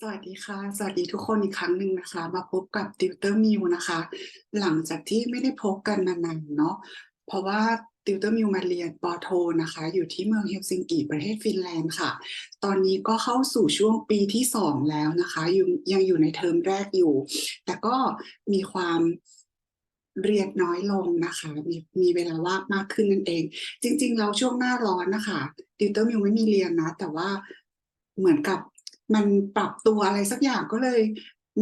สวัสดีค่ะ สวัสดีทุกคนอีกครั้งหนึ่งนะคะ มาพบกับติวเตอร์มิวนะคะ หลังจากที่ไม่ได้พบกันนานๆเนาะเพราะว่าติวเตอร์มิวมาเรียนปอโทนะคะ อยู่ที่เมืองเฮลซิงกิประเทศฟินแลนด์ค่ะ ตอนนี้ก็เข้าสู่ช่วงปีที่สองแล้วนะคะยังยังอยู่ในเทอมแรกอยู่ แต่ก็มีความเรียนน้อยลงนะคะมีมีเวลาว่างมากขึ้นนั่นเอง จริง ๆ เราช่วงหน้าร้อนนะคะติวเตอร์มิวไม่มีเรียนนะ แต่ว่าเหมือนกับ มันปรับตัวอะไรสักอย่างก็เลย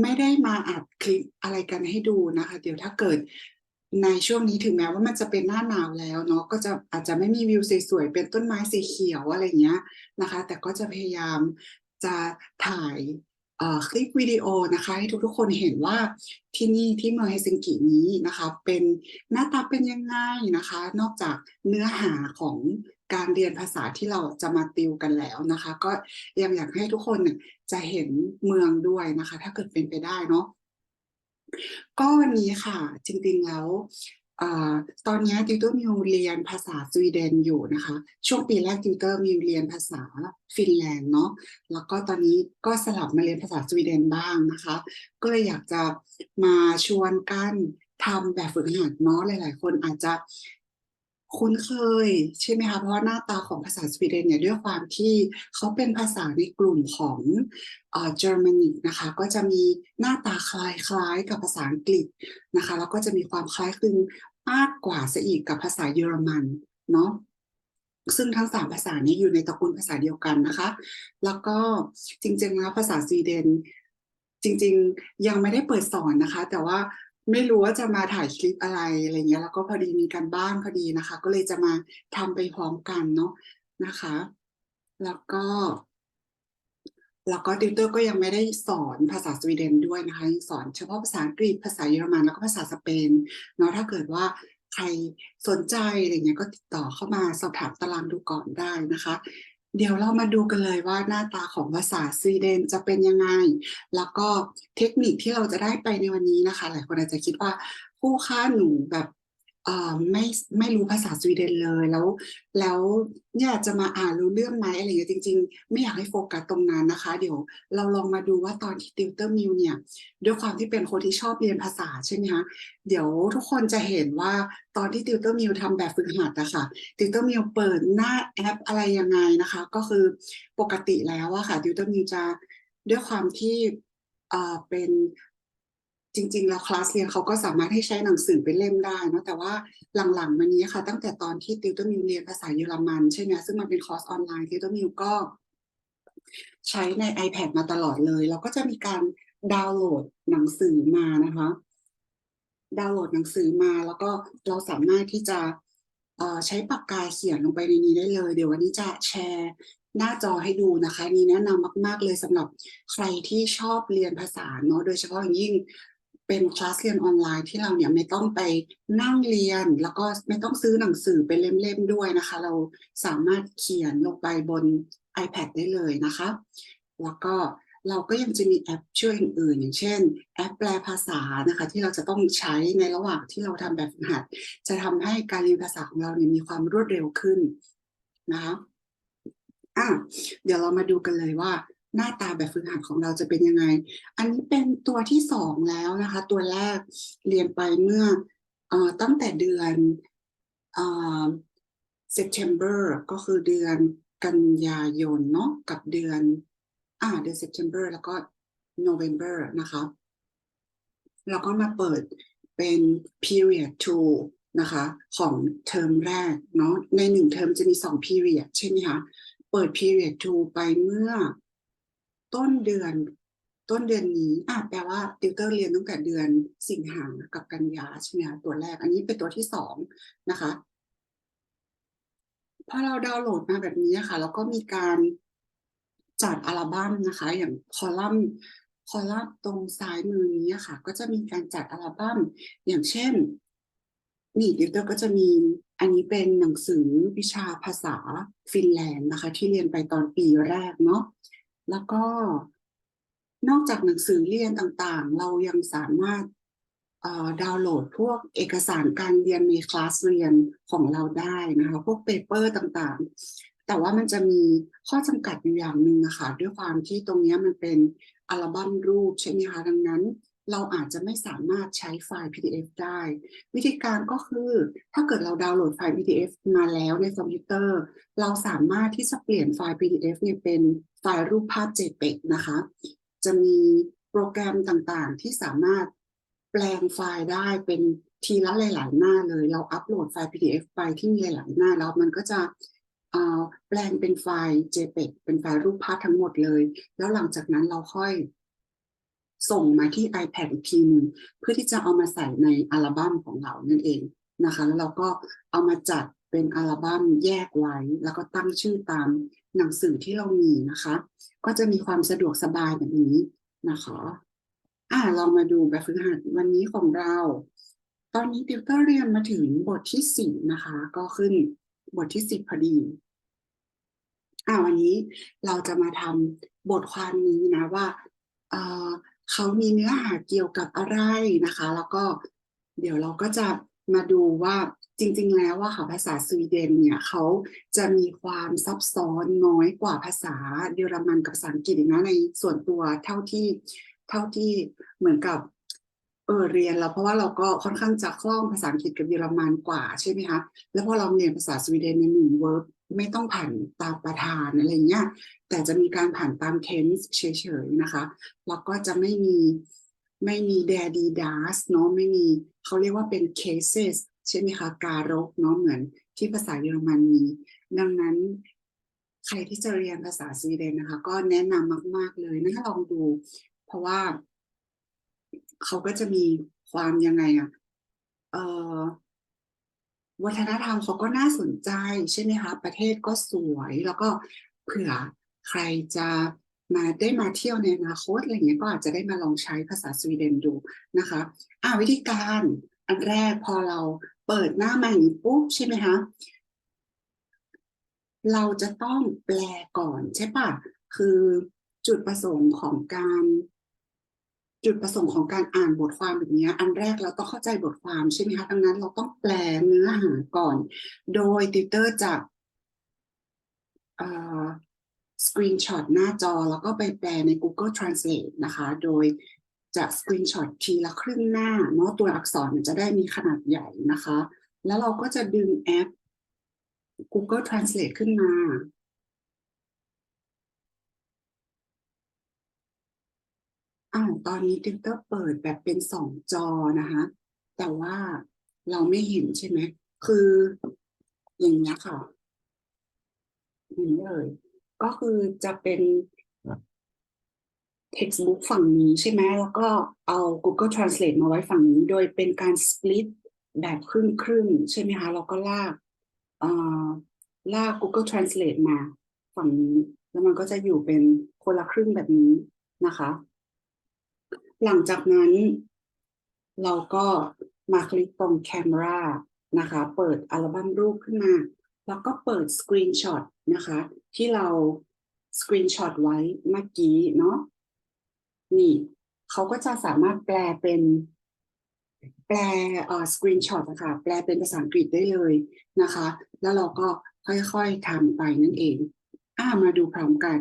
ไม่ได้มาอัดคลิปอะไรกันให้ดูนะคะ เดี๋ยวถ้าเกิดในช่วงนี้ถึงแม้ว่ามันจะเป็นหน้าหนาวแล้วเนาะก็จะอาจจะไม่มีวิวสวยๆเป็นต้นไม้สีเขียวอะไรเงี้ยนะคะ แต่ก็จะพยายามจะถ่ายเอ่อคลิปวิดีโอนะคะให้ทุกๆคนเห็นว่าที่นี่ที่เมืองเฮลซิงกินี้นะคะ เป็นหน้าตาเป็นยังไงนะคะ นอกจากเนื้อหาของ การเรียนภาษาที่เราจะมาติวกันแล้วนะคะ ก็ยังอยากให้ทุกคนจะเห็นเมืองด้วยนะคะ ถ้าเกิดเป็นไปได้เนาะก็วันนี้ค่ะ จริงๆแล้วอตอนนี้ติวเตอร์มิวเรียนภาษาสวีเดนอยู่นะคะ ช่วงปีแรกติวเตอร์มิวเรียนภาษาฟินแลนด์เนาะแล้วก็ตอนนี้ก็สลับมาเรียนภาษาสวีเดนบ้างนะคะ ก็เลยอยากจะมาชวนกันทำแบบฝึกหัดเนาะหลาย ๆ คนอาจจะ คุ้นเคยใช่ไหมคะเพราะว่าหน้าตาของภาษาสวีเดนเนี่ยด้วยความที่เขาเป็นภาษาในกลุ่มของเอ่อเยอรมนิกนะคะก็จะมีหน้าตาคล้ายๆกับภาษาอังกฤษนะคะแล้วก็จะมีความคล้ายคลึงมากกว่าซะอีกกับภาษาเยอรมันเนาะซึ่งทั้งสามภาษานี้อยู่ในตระกูลภาษาเดียวกันนะคะ แล้วก็จริงๆแล้วภาษาสวีเดนจริง ๆ ยังไม่ได้เปิดสอนนะคะ แต่ว่า ไม่รู้ว่าจะมาถ่ายคลิปอะไรอะไรเงี้ย แล้วก็พอดีมีการบ้านพอดีนะคะ ก็เลยจะมาทำไปพร้อมกันเนาะนะคะ แล้วก็แล้วก็ติวเตอร์ก็ยังไม่ได้สอนภาษาสวีเดนด้วยนะคะยังสอนเฉพาะภาษาอังกฤษภาษาเยอรมันแล้วก็ภาษาสเปนเนาะถ้าเกิดว่าใครสนใจอะไรเงี้ยก็ติดต่อเข้ามาสอบถามตารางดูก่อนได้นะคะ เดี๋ยวเรามาดูกันเลยว่าหน้าตาของภาษาสวีเดนจะเป็นยังไง แล้วก็เทคนิคที่เราจะได้ไปในวันนี้นะคะ หลายคนอาจจะคิดว่าคู่ค่าหนูแบบ ไม่ไม่รู้ภาษาสวีเดนเลยแล้ว แล้วเนี่ยจะมาอ่านรู้เรื่องไหมอะไรเงี้ยจริง ๆ ไม่อยากให้โฟกัสตรงนั้นนะคะ เดี๋ยวเราลองมาดูว่าตอนที่ติวเตอร์มิวเนี่ยด้วยความที่เป็นคนที่ชอบเรียนภาษาใช่ไหมคะเดี๋ยวทุกคนจะเห็นว่าตอนที่ติวเตอร์มิวทำแบบฝึกหัดอะค่ะติวเตอร์มิวเปิดหน้าแอปอะไรยังไงนะคะ ก็คือปกติแล้วอะค่ะติวเตอร์มิวจะด้วยความที่เป็น จริง ๆ แล้วคลาสเรียนเขาก็สามารถให้ใช้หนังสือเป็นเล่มได้เนะแต่ว่าหลังๆมานี้ค่ะ ตั้งแต่ตอนที่ติวเตอร์มิวเรียนภาษาเยอรมันใช่ไหมซึ่งมันเป็นคอร์สออนไลน์ติวเตอร์มิวก็ใช้ใน iPad มาตลอดเลยแล้วก็จะมีการดาวน์โหลดหนังสือมานะคะ ดาวน์โหลดหนังสือมาแล้วก็เราสามารถที่จะเอ่อใช้ปากกาเขียนลงไปในนี้ได้เลย เดี๋ยววันนี้จะแชร์หน้าจอให้ดูนะคะ นี่แนะนำมาก ๆ เลยสำหรับใครที่ชอบเรียนภาษาเนาะโดยเฉพาะอย่างยิ่ง เป็นคลาสเรียนออนไลน์ที่เราเนี่ยไม่ต้องไปนั่งเรียน แล้วก็ไม่ต้องซื้อหนังสือเป็นเล่มๆด้วยนะคะ เราสามารถเขียนลงไปบน iPad ได้เลยนะคะ แล้วก็เราก็ยังจะมีแอปช่วยอื่นๆ อย่างเช่น แอปแปลภาษานะคะ ที่เราจะต้องใช้ในระหว่างที่เราทำแบบฝึกหัด จะทำให้การเรียนภาษาของเราเนี่ยมีความรวดเร็วขึ้นนะคะอะเดี๋ยวเรามาดูกันเลยว่า หน้าตาแบบฝึกหัดของเราจะเป็นยังไง อันนี้เป็นตัวที่สองแล้วนะคะ ตัวแรกเรียนไปเมื่ออตั้งแต่เดือนเอ่อ September ก็คือเดือนกันยายนเนาะกับเดือน อ่า เดือน September แล้วก็ November นะคะแล้วก็มาเปิดเป็น period two นะคะ ของเทอมแรกเนาะในหนึ่งเทอมจะมีสอง period ใช่ไหมคะ เปิด period two ไปเมื่อ ต้นเดือน ต้นเดือนนี้อะแปลว่าติวเตอร์เรียนตั้งแต่เดือนสิงหากับกันยาใช่ไหมคะตัวแรก อันนี้เป็นตัวที่สองนะคะพอเราดาวน์โหลดมาแบบนี้ค่ะแล้วก็มีการจัดอัลบั้มนะคะ อย่างคอลัมน์คอลัมน์ตรงซ้ายมือนี้ค่ะ ก็จะมีการจัดอัลบั้มอย่างเช่นนี่ดิวเตอร์ก็จะมีอันนี้เป็นหนังสือวิชาภาษาฟินแลนด์นะคะ ที่เรียนไปตอนปีแรกเนาะ แล้วก็นอกจากหนังสือเรียนต่างๆ เรายังสามารถดาวน์โหลดพวกเอกสารการเรียนในคลาสเรียนของเราได้นะคะ พวกเปเปอร์ต่างๆ แต่ว่ามันจะมีข้อจำกัดอยู่อย่างหนึ่งนะคะด้วยความที่ตรงนี้มันเป็นอัลบั้มรูปใช่ไหมคะดังนั้น เราอาจจะไม่สามารถใช้ไฟล์ PDF ได้ วิธีการก็คือถ้าเกิดเราดาวน์โหลดไฟล์ PDF มาแล้วในคอมพิวเตอร์ เราสามารถที่จะเปลี่ยนไฟล์ PDF เนี่ยเป็นไฟล์รูปภาพ JPEG นะคะ จะมีโปรแกรมต่างๆ ที่สามารถแปลงไฟล์ได้เป็นทีละหลาย ๆ หน้าเลย เราอัปโหลดไฟล์ PDF ไปที่มีหลาย ๆ หน้าแล้วมันก็จะแปลงเป็นไฟล์ JPEG เป็นไฟล์รูปภาพทั้งหมดเลย แล้วหลังจากนั้นเราค่อย ส่งมาที่ iPad อีกทีหนึงเพื่อที่จะเอามาใส่ในอัลบั้มของเรานั่นเองนะคะแล้วเราก็เอามาจัดเป็นอัลบั้มแยกไว้ แล้วก็ตั้งชื่อตามหนังสือที่เรามีนะคะ ก็จะมีความสะดวกสบายแบบนี้นะคะอ่าลองมาดูแบบฝึกหัดวันนี้ของเรา ตอนนี้ติวเตอร์เรียนมาถึงบทที่สี่นะคะ ก็ขึ้นบทที่สิบพอดีอ่าวันนี้เราจะมาทำบทความนี้นะว่าเอ่อ เขามีเนื้อหาเกี่ยวกับอะไรนะคะ แล้วก็เดี๋ยวเราก็จะมาดูว่าจริง ๆ แล้วว่าค่ะภาษาสวีเดนเนี่ยเขาจะมีความซับซ้อนน้อยกว่าภาษาเยอรมันกับภาษาอังกฤษอีกนะในส่วนตัวเท่าที่เท่าที่เหมือนกับ เออเรียนแล้วเพราะว่าเราก็ค่อนข้างจะคล่องภาษาอังกฤษกับเยอรมันกว่าใช่ไหมคะแล้วพอเราเรียนภาษาสวีเดนในหนึ่งเวิร์บไม่ต้องผ่านตามประธานอะไรเงี้ยแต่จะมีการผ่านตาม tense เฉยๆนะคะแล้วก็จะไม่มีไม่มี dare d das เนาะไม่มีเขาเรียกว่าเป็น cases ใช่ไหมคะการกเนาะเหมือนที่ภาษาเยอรมันมี ดังนั้นใครที่จะเรียนภาษาสวีเดนนะคะ ก็แนะนำมาก ๆเลยนะลองดู เพราะว่า เขาก็จะมีความยังไงอะเอ่อวัฒนธรรมเขาก็น่าสนใจใช่ไหมคะ ประเทศก็สวยแล้วก็เผื่อใครจะมาได้มาเที่ยวในอนาคตอะไรเงี้ยก็อาจจะได้มาลองใช้ภาษาสวีเดนดูนะคะอ่าวิธีการอันแรกพอเราเปิดหน้ามาอย่างนี้ปุ๊บใช่ไหมคะเราจะต้องแปลก่อนใช่ปะคือจุดประสงค์ของการ จุดประสงค์ของการอ่านบทความแบบนี้ อันแรกเราต้องเข้าใจบทความใช่ไหมคะดังนั้นเราต้องแปลเนื้อหาก่อน โดยติวเตอร์จะสกรีนช็อตหน้าจอ แล้วก็ไปแปลใน Google Translate นะคะ โดยจะสกรีนช็อตทีละครึ่งหน้าเนาะตัวอักษรจะได้มีขนาดใหญ่นะคะ แล้วเราก็จะดึงแอป Google Translate ขึ้นมา อ่าตอนนี้ติวเตอร์เปิดแบบเป็นสองจอนะคะ แต่ว่าเราไม่เห็นใช่ไหม คืออย่างนี้ค่ะนี้เลย ก็คือจะเป็น textbook ฝั่งนี้ใช่ไหม แล้วก็เอา Google Translate มาไว้ฝั่งนี้ โดยเป็นการ split แบบครึ่งครึ่งใช่ไหมคะแล้วก็ลากเอ่อลาก Google Translate มาฝั่งนี้ แล้วมันก็จะอยู่เป็นคนละครึ่งแบบนี้นะคะ หลังจากนั้น เราก็มาคลิกตรง Camera นะคะ เปิดอัลบั้มรูปขึ้นมา แล้วก็เปิด Screenshot นะคะ ที่เรา Screenshot ไว้เมื่อกี้เนาะนี่เขาก็จะสามารถแปลเป็นแปลเอ่อ screenshot นะคะแปลเป็นภาษาอังกฤษได้เลยนะคะ แล้วเราก็ค่อยๆทำไปนั่นเอง อ่ามาดูพร้อมกัน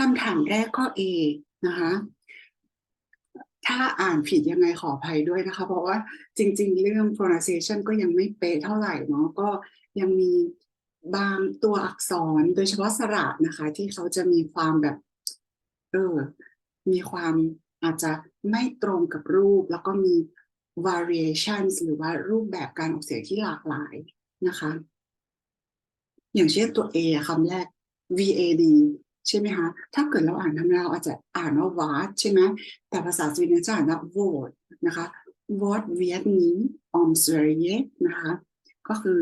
คำถามแรกข้อ A นะคะถ้าอ่านผิดยังไงขออภัยด้วยนะคะ เพราะว่าจริง ๆ เรื่อง pronunciation ก็ยังไม่เป๊ะเท่าไหร่เนาะก็ยังมีบางตัวอักษรโดยเฉพาะสระนะคะ ที่เขาจะมีความแบบ เออ มีความอาจจะไม่ตรงกับรูป แล้วก็มี variations หรือว่ารูปแบบการออกเสียงที่หลากหลายนะคะ อย่างเช่นตัว A อคำแรก VAD ใช่ไหมคะถ้าเกิดเราอ่านธรรมดาเราอาจจะอ่านว่า vad ใช่ไหมแต่ภาษาสวีเดนจะอ่านว่า vård นะคะ vad vet ni om Sverige นะคะก็คือ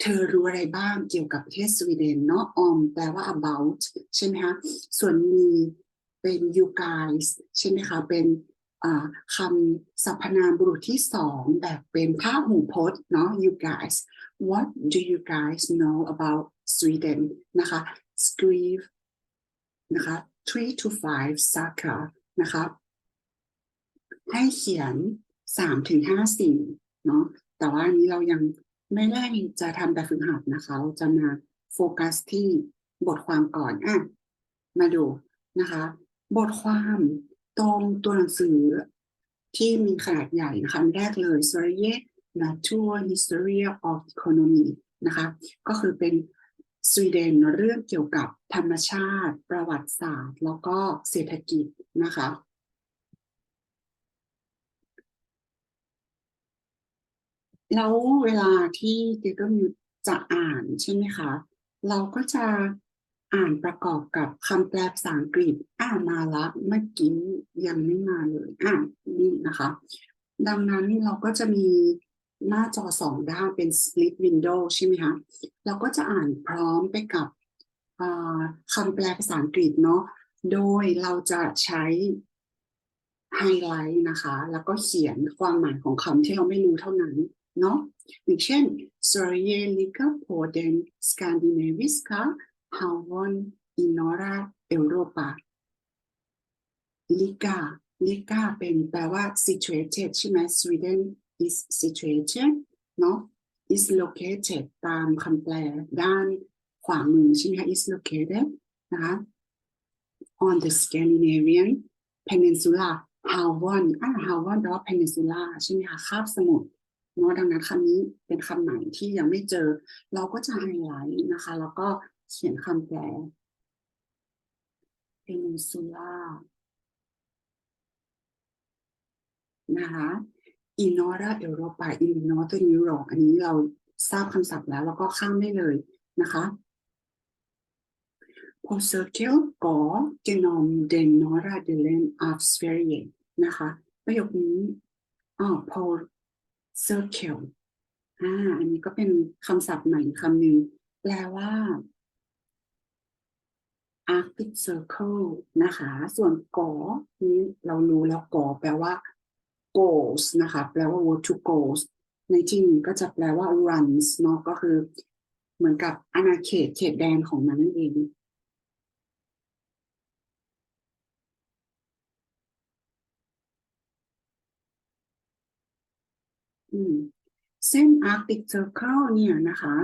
เธอรู้อะไรบ้างเกี่ยวกับประเทศสวีเดนเนาะ om แปลว่า about ใช่ไหมคะส่วนมีเป็น you guys ใช่ไหมคะเป็นคำสรรพนามบุรุษที่สองแบบเป็นผ้าหูพจน์เนาะ you guys what do you guys know about Sweden นะคะ skriv นะคะ three to five saker นะคะให้เขียนสามถึงห้าสิ่งเนาะแต่ว่าอันนี้เรายังไม่ได้จะทำแบบฝึกหัดนะคะเราจะมาโฟกัสที่บทความก่อนอะมาดูนะคะ บทความตรงตัวหนังสือที่มีขนาดใหญ่นะคะแรกเลย s o r i e Natur Historia of Economy นะคะ ก็คือเป็น สวีเดนเรื่องเกี่ยวกับธรรมชาติ ประวัติศาสตร์ แล้วก็เศรษฐกิจนะคะแล้วเวลาที่ติวเตอร์มิวจะอ่านใช่ไหมคะ เราก็จะอ่านประกอบกับคำแปลภาษาอังกฤษอ่านมาละเมื่อกี้ยังไม่มาเลยอ่านนี่นะคะ ดังนั้นเราก็จะมี หน้าจอสองด้านเป็น split window ใช่ไหมคะเราก็จะอ่านพร้อมไปกับคำแปลภาษาอังกฤษเนาะโดยเราจะใช้ไฮไลท์นะคะ แล้วก็เขียนความหมายของคำที่เราไม่รู้เท่านั้นเนาะอย่างเช่น Sverige ligger på den skandinaviska halvön i norra Europa Liga Liga เป็นแปลว่า situated ใช่ไหม Sweden is situated เนาะ is located ตามคำแปลด้านขวามือใช่ไหมคะ is located นะคะ on the Scandinavian Peninsula Halvön อ่า Halvön แปลว่า Peninsula ใช่ไหมคะคาบสมุทรเนาะดังนั้นคำนี้เป็นคำไหนที่ยังไม่เจอ เราก็จะไฮไลท์นะคะ แล้วก็เขียนคำแปล Peninsula นะคะ in Norra Europa in Northern Europe อันนี้เราทราบคำศัพท์แล้ว แล้วก็ข้ามได้เลยนะคะ På Cirkel gå genom den Nora delen av Sverige นะคะ ประโยคนี้อ๋อ På Cirkel อ่าอันนี้ก็เป็นคำศัพท์ใหม่คำหนึ่งแปลว่า Arctic Circle นะคะ ส่วนกอนี้เรารู้แล้วกอแปลว่า goals นะคะ แปลว่า word to goals ในที่นี้ก็จะแปลว่า runs เนาะก็คือเหมือนกับอาณาเขตเขตแดนของมันนั่นเองอืมเส้น Arctic Circle เนี่ยนะคะ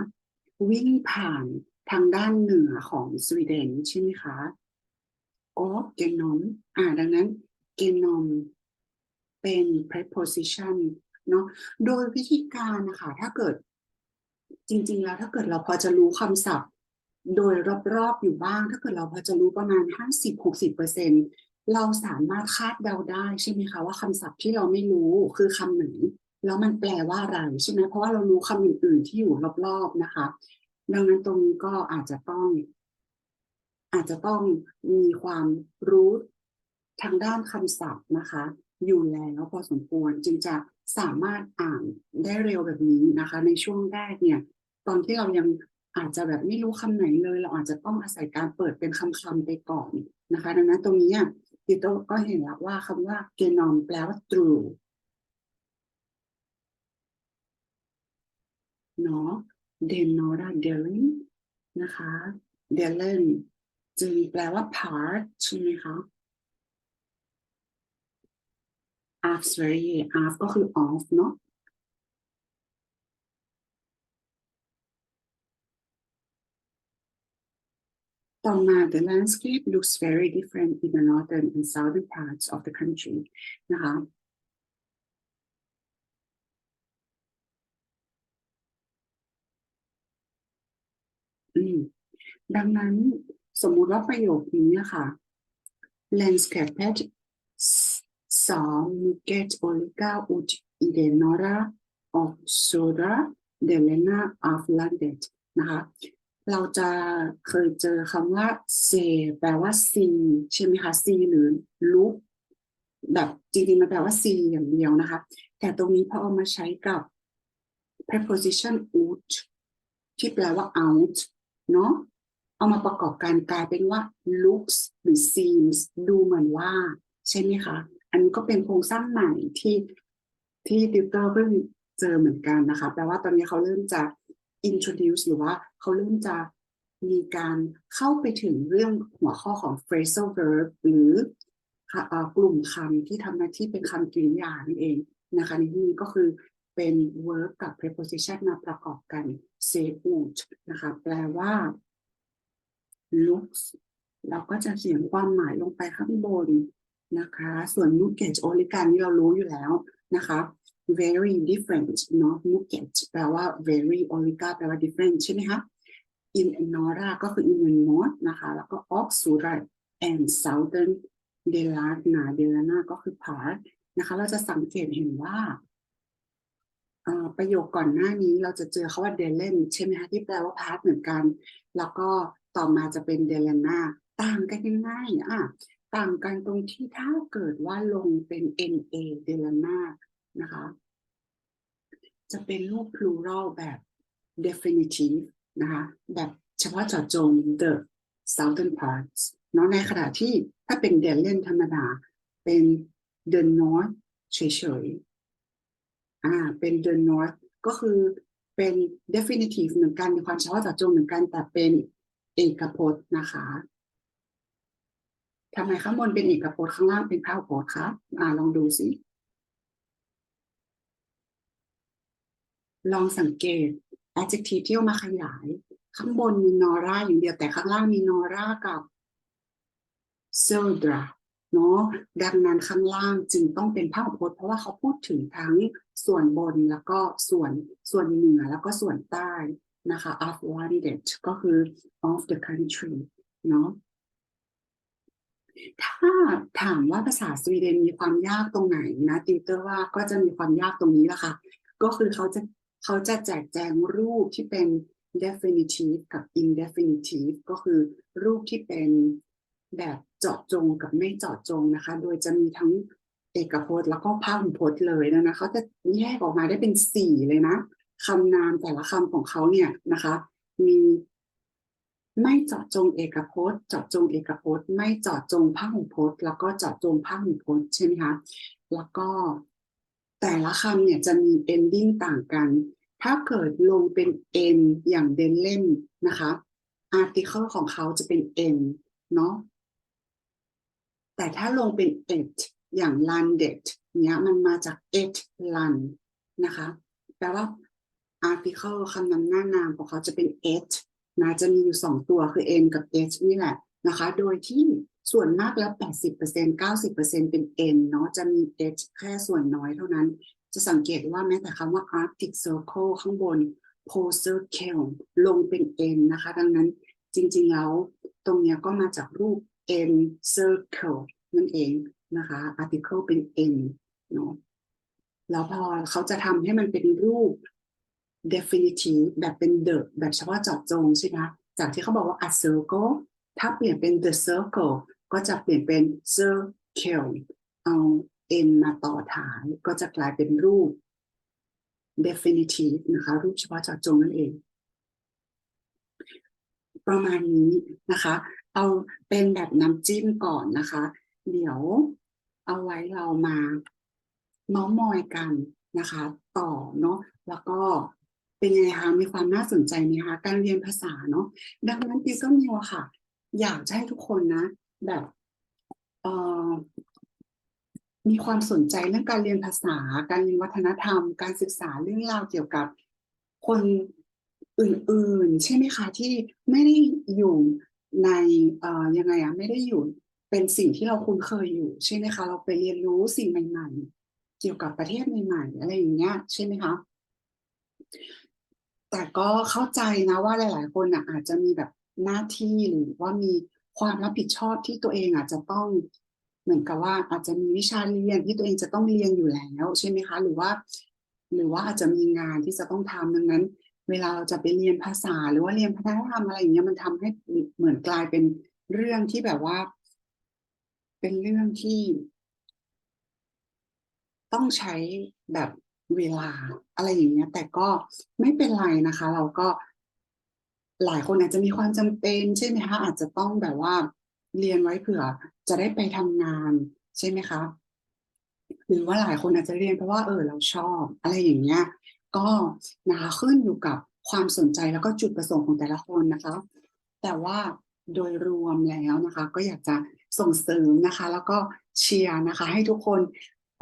วิ่งผ่านทางด้านเหนือของสวีเดนใช่ไหมคะก็เกนอมอ่าดังนั้นเกนอม เป็น preposition เนาะโดยวิธีการนะคะถ้าเกิดจริง ๆ แล้วถ้าเกิดเราพอจะรู้คำศัพท์ โดยรอบๆอยู่บ้าง ถ้าเกิดเราพอจะรู้ประมาณ 50-60%เปอร์เซ็นเราสามารถคาดเดาได้ใช่ไหมคะว่าคำศัพท์ที่เราไม่รู้คือคำไหนแล้วมันแปลว่าอะไรใช่ไหมเพราะว่าเรารู้คำอื่น ๆ ที่อยู่รอบๆนะคะ ดังนั้นตรงนี้ก็อาจจะต้อง อาจจะต้องมีความรู้ทางด้านคำศัพท์นะคะ อยู่แล้วพอสมควรจึงจะสามารถอ่านได้เร็วแบบนี้นะคะ ในช่วงแรกเนี่ย ตอนที่เรายังอาจจะแบบไม่รู้คำไหนเลย เราอาจจะต้องอาศัยการเปิดเป็นคำๆไปก่อนนะคะ ดังนั้นตรงนี้ติโตก็เห็นแล้วว่าคำว่าเกนอมแปลว่า true เนาะเดนนอราเดลินนะคะเดลินจึงแปลว่า part ใช่ไหมคะ of very of ก็คือ of เนาะ ต่อมา the landscape looks very different in the northern and southern parts of the country นะคะ อืม ดังนั้นสมมุติว่าประโยคนี้นะ คะ landscapet som mycket olika ut i de norra och södra delarna av landet นะคะ เราจะเคยเจอคำว่า say แปลว่า see ใช่ไหมคะ see หรือ look แบบจริงๆมันแปลว่า see อย่างเดียวนะคะ แต่ตรงนี้พอเอามาใช้กับ preposition out ที่แปลว่า out เนาะเอามาประกอบกันกลายเป็นว่า looks หรือ seems ดูเหมือนว่า ใช่ไหมคะ อันนี้ก็เป็นโครงสร้างใหม่ที่ที่ติวเตอร์เพิ่งเจอเหมือนกันนะคะแปลว่าตอนนี้เขาเริ่มจะ introduce หรือว่าเขาเริ่มจะมีการเข้าไปถึงเรื่องหัวข้อของ phrasal verb หรือกลุ่มคำที่ทำหน้าที่เป็นคำกริยานั่นเองนะคะในที่นี้ก็คือเป็น verb กับ preposition มาประกอบกัน say would นะคะแปลว่า looks เราก็จะเขียนความหมายลงไปข้างบน นะคะ ส่วน look at โอลิการนี่เรารู้อยู่แล้วนะคะ very different เนาะ look at แปลว่า very โอลิกาแปลว่า different ใช่ไหมคะ in Nora ก็คือ in the north นะคะ แล้วก็ of Surat and southern Delana Delana ก็คือ part นะคะ เราจะสังเกตเห็นว่าประโยคก่อนหน้านี้เราจะเจอคาว่า Delen ใช่ไหมคะที่แปลว่า part เหมือนกัน แล้วก็ต่อมาจะเป็น Delana ต่างกันยังไงอะ ต่างกันตรงที่ถ้าเกิดว่าลงเป็น na Delana นะคะ จะเป็นรูป plural แบบ definitive นะคะ แบบเฉพาะเจาะจง the southern parts เนาะในขณะที่ถ้าเป็นเดนเล่นธรรมดา เป็น the north เฉยๆอ่า เป็น the north ก็คือเป็น definitive เหมือนกันมีความเฉพาะเจาะจงเหมือนกันแต่เป็นเอกพจน์นะคะ ทำไมข้างบนเป็นเอกพจน์ข้างล่างเป็นพหุพจน์คะอ่าลองดูสิ ลองสังเกต adjective ที่เอามาขยาย ข้างบนมีนอร่าอย่างเดียวแต่ข้างล่างมีนอร่ากับเซลดราเนาะดังนั้นข้างล่างจึงต้องเป็นพหุพจน์เพราะว่าเขาพูดถึงทั้งส่วนบนแล้วก็ส่วนส่วนเหนือแล้วก็ส่วนใต้นะคะ of landed ก็คือ of the country เนาะ ถ้าถามว่าภาษาสวีเดนมีความยากตรงไหนนะติวเตอร์ว่าก็จะมีความยากตรงนี้แหละค่ะ ก็คือเขาจะเขาจะแจกแจงรูปที่เป็น definitive กับ indefinitive ก็คือรูปที่เป็นแบบเจาะจงกับไม่เจาะจงนะคะ โดยจะมีทั้งเอกพจน์แล้วก็พหุพจน์เลยนะนะเขาจะแยกออกมาได้เป็นสี่เลยนะคำนามแต่ละคำของเขาเนี่ยนะคะ มี ไม่เจาะจงเอกพจน์ เจาะจงเอกพจน์ ไม่เจาะจงพหุพจน์ แล้วก็เจาะจงพหุพจน์ใช่ไหมคะแล้วก็แต่ละคำเนี่ยจะมี ending ต่างกัน ถ้าเกิดลงเป็น n อย่างเดนเล่นนะคะ article ของเขาจะเป็น n เนาะแต่ถ้าลงเป็น it อย่าง landed เนี้ยมันมาจาก it land นะคะ แปลว่า article คำนำหน้านามของเขาจะเป็น it นะจะมีอยู่สองตัวคือ n กับ h นี่แหละนะคะ โดยที่ส่วนมากแล้ว 80% 90%เป็น n เนาะจะมี h แค่ส่วนน้อยเท่านั้น จะสังเกตว่าแม้แต่คำว่า arctic circle ข้างบน pole circle ลงเป็น n นะคะ ดังนั้นจริงๆแล้วตรงนี้ก็มาจากรูป n circle นั่นเองนะคะ article เป็น n เนาะแล้วพอเขาจะทำให้มันเป็นรูป definitive แบบเป็น the แบบเฉพาะเจาะจงใช่ไหมจากที่เขาบอกว่า a circle ถ้าเปลี่ยนเป็น the circle ก็จะเปลี่ยนเป็น circle เอา n มาต่อท้าย ก็จะกลายเป็นรูป definitive นะคะ รูปเฉพาะเจาะจงนั่นเอง ประมาณนี้นะคะ เอาเป็นแบบน้ำจิ้มก่อนนะคะ เดี๋ยวเอาไว้เรามาเม้ามอยกันนะคะ ต่อเนาะแล้วก็ เป็นยังไงคะมีความน่าสนใจไหมคะการเรียนภาษาเนาะดังนั้นพี่ก็มีว่าค่ะ อยากจะให้ทุกคนนะ แบบเอ่อมีความสนใจเรื่องการเรียนภาษา การเรียนวัฒนธรรม การศึกษาเรื่องราวเกี่ยวกับคนอื่นๆ ใช่ไหมคะที่ไม่ได้อยู่ในเอ่อยังไงอะไม่ได้อยู่เป็นสิ่งที่เราคุ้นเคยอยู่ใช่ไหมคะเราไปเรียนรู้สิ่งใหม่ ๆ เกี่ยวกับประเทศใหม่ ๆ อะไรอย่างเงี้ยใช่ไหมคะ แต่ก็เข้าใจนะว่าหลาย ๆ คนอะอาจจะมีแบบหน้าที่หรือว่ามีความรับผิดชอบที่ตัวเองอาจจะต้องเหมือนกับว่าอาจจะมีวิชาเรียนที่ตัวเองจะต้องเรียนอยู่แล้วใช่ไหมคะ หรือว่า หรือว่าอาจจะมีงานที่จะต้องทำดังนั้น เวลาเราจะไปเรียนภาษาหรือว่าเรียนพัฒนธรรมอะไรอย่างเงี้ยมันทำให้เหมือนกลายเป็นเรื่องที่แบบว่า เป็นเรื่องที่ ต้องใช้แบบ เวลา อะไรอย่างเงี้ย แต่ก็ไม่เป็นไรนะคะ เราก็หลายคนอาจจะมีความจำเป็นใช่ไหมคะอาจจะต้องแบบว่าเรียนไว้เผื่อ จะได้ไปทำงานใช่ไหมคะหรือว่าหลายคนอาจจะเรียนเพราะว่าเออเราชอบ อะไรอย่างเงี้ย ก็นะคะขึ้นอยู่กับความสนใจแล้วก็จุดประสงค์ของแต่ละคนนะคะ แต่ว่าโดยรวมแล้วนะคะ ก็อยากจะส่งเสริมนะคะ แล้วก็เชียร์นะคะ ให้ทุกคน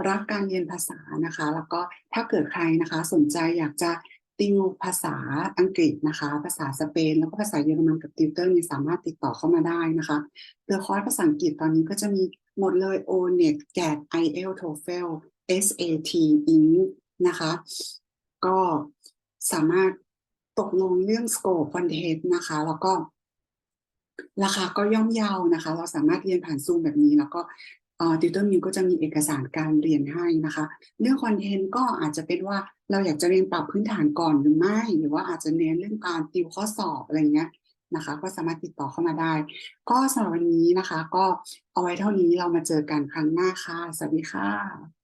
รักการเรียนภาษานะคะ แล้วก็ถ้าเกิดใครนะคะสนใจอยากจะติวภาษาอังกฤษนะคะ ภาษาสเปน แล้วก็ภาษาเยอรมันกับติวเตอร์เนี่ยสามารถติดต่อเข้ามาได้นะคะเรือคอร์สภาษาอังกฤษตอนนี้ก็จะมีหมดเลย o n e t GAT IELTS TOEFL SAT Eng นะคะ ก็สามารถตกลงเรื่อง scope content นะคะ แล้วก็ราคาก็ย่อมเยาวนะคะ เราสามารถเรียนผ่านซูมแบบนี้ แล้วก็ ติวเตอร์มิวก็จะมีเอกสารการเรียนให้นะคะ เรื่องคอนเทนต์ก็อาจจะเป็นว่าเราอยากจะเรียนปรับพื้นฐานก่อนหรือไม่ หรือว่าอาจจะเน้นเรื่องการติวข้อสอบอะไรเงี้ยนะคะ ก็สามารถติดต่อเข้ามาได้ ก็สำหรับวันนี้นะคะ ก็เอาไว้เท่านี้เรามาเจอกันครั้งหน้าค่ะ สวัสดีค่ะ